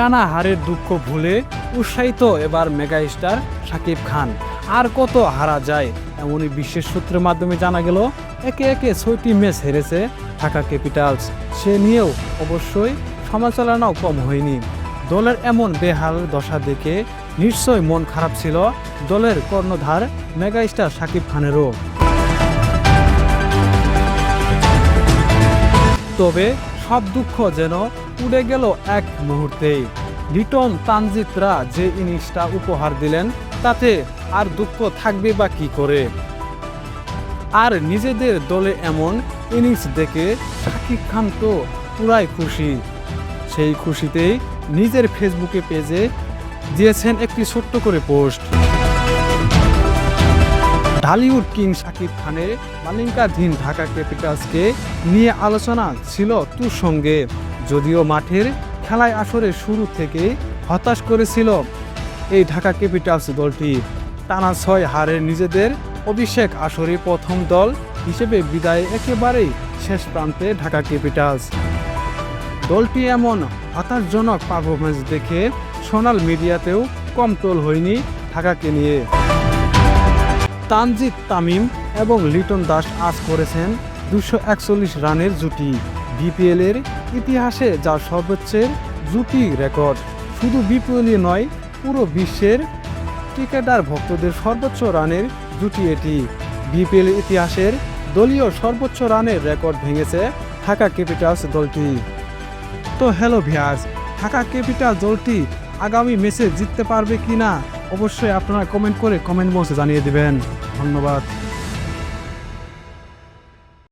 টানা হারের দুঃখ ভুলে উৎসাহিত এবার মেগা স্টার শাকিব খান। আর কত হারা যায় এমনই বিশেষ সূত্রের মাধ্যমে জানা গেল, একে একে ছয়টি ম্যাচ হেরেছে ঢাকা ক্যাপিটালস। সে নিয়েও অবশ্যই সমালোচনাও কম হয়নি। দলের এমন বেহাল দশা দেখে নিশ্চয় মন খারাপ ছিল দলের কর্ণধার মেগা স্টার শাকিব খানেরও। তবে সব দুঃখ যেন উড়ে গেল এক মুহূর্তেই। লিটন তানজিতরা যে ইনিংসটা উপহার দিলেন, তাতে আর দুঃখ থাকবে বা কি করে? আর নিজেদের দলে এমন ইনিংস দেখে শাকিব খান তো পুরাই খুশি। সেই খুশিতেই নিজের ফেসবুকে পেজে দিয়েছেন একটি ছোট্ট করে পোস্ট। ঢালিউড কিং শাকিব খানের মালিঙ্কাধীন ঢাকা ক্যাপিটালসকে নিয়ে আলোচনা ছিল তুর সঙ্গে যদিও মাঠের খেলায় আসরের শুরু থেকে হতাশ করেছিল এই ঢাকা ক্যাপিটালস দলটি। টানা ছয় হারে নিজেদের অভিষেক আসরে প্রথম দল হিসেবে বিদায় একেবারেই শেষ প্রান্তে ঢাকা ক্যাপিটালস। দলটি এমন হতাশজনক পারফরমেন্স দেখে সোনাল মিডিয়াতেও কম টোল হয়নি ঢাকাকে নিয়ে। তানজিদ তামিম এবং লিটন দাস আজ করেছেন দুশো একচল্লিশ রানের জুটি। বিপিএল এর ইতিহাসে যা সর্বোচ্চের জুটি রেকর্ড, শুধু বিপিএলই নয়, পুরো বিশ্বের ক্রিকেটার ভক্তদের সর্বোচ্চ রানের জুটি এটি। বিপিএল ইতিহাসের দলীয় সর্বোচ্চ রানের রেকর্ড ভেঙেছে ঢাকা ক্যাপিটালস দলটি। তো হ্যালো ভিয়ার্স, ঢাকা ক্যাপিটাল দলটি আগামী ম্যাচে জিততে পারবে কি না অবশ্যই আপনারা কমেন্ট করে কমেন্ট বক্সে জানিয়ে দিবেন। ধন্যবাদ।